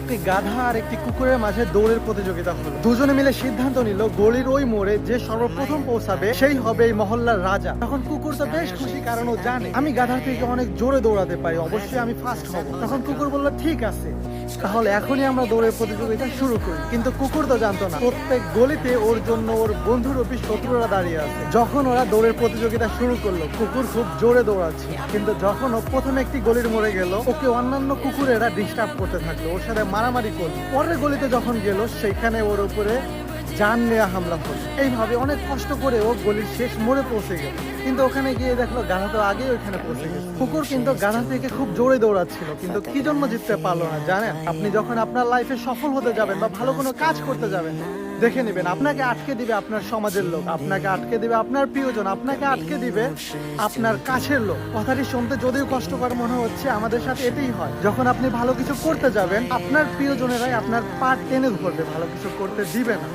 একটি গাধা আর একটি কুকুরের মাঝে দৌড়ের প্রতিযোগিতা হলো। দুজনে মিলে সিদ্ধান্ত নিল, গলির ওই মোড়ে যে সর্বপ্রথম পৌঁছাবে, সেই হবে এই মহল্লার রাজা। তখন কুকুর তো বেশ খুশি, কারণ ও জানে, আমি গাধার থেকে অনেক জোরে দৌড়াতে পারি, অবশ্যই আমি ফার্স্ট হব। তখন কুকুর বলল, ঠিক আছে। তাহলে এখনই আমরা দৌড়ের প্রতিযোগিতা শুরু করি। কিন্তু কুকুর তো জানতো না। প্রত্যেক গলিতে ওর জন্য ওর বন্ধুর অফিস শত্রুরা দাঁড়িয়ে আছে। যখন ওরা দৌড়ের প্রতিযোগিতা শুরু করল, কুকুর খুব জোরে দৌড়াচ্ছে। কিন্তু যখন ও প্রথমে একটি গলির মোড়ে গেল, ওকে অন্যান্য কুকুরেরা ডিস্টার্ব করতে থাকল। ওর সাথে মারামারি করল। পরের গলিতে যখন গেল সেখানে ওর উপরে নেওয়া হামলা এইভাবে অনেক কষ্ট করে ও গলির শেষ মোড়ে পৌঁছে গেল। কিন্তু ওখানে গিয়ে দেখল তো আগেই ওইখানে পৌঁছে গেছে। কুকুর কিন্তু থেকে খুব জোরে দৌড়াচ্ছিল, কিন্তু কি জন্য জিততে পারল না, জানেন? আপনি যখন আপনার লাইফে সফল হতে যাবেন বা ভালো কোনো কাজ করতে যাবেন, দেখে নেবেন, আপনাকে আটকে দিবে আপনার সমাজের লোক, আপনাকে আটকে দিবে আপনার প্রিয়জন, আপনাকে আটকে দিবে আপনার কাছের লোক। কথাটি শুনতে যদিও কষ্টকর মনে হচ্ছে, আমাদের সাথে এটাই হয়। যখন আপনি ভালো কিছু করতে যাবেন, আপনার প্রিয়জনেরাই আপনার পা টেনে ধরবে, ভালো কিছু করতে দিবে না।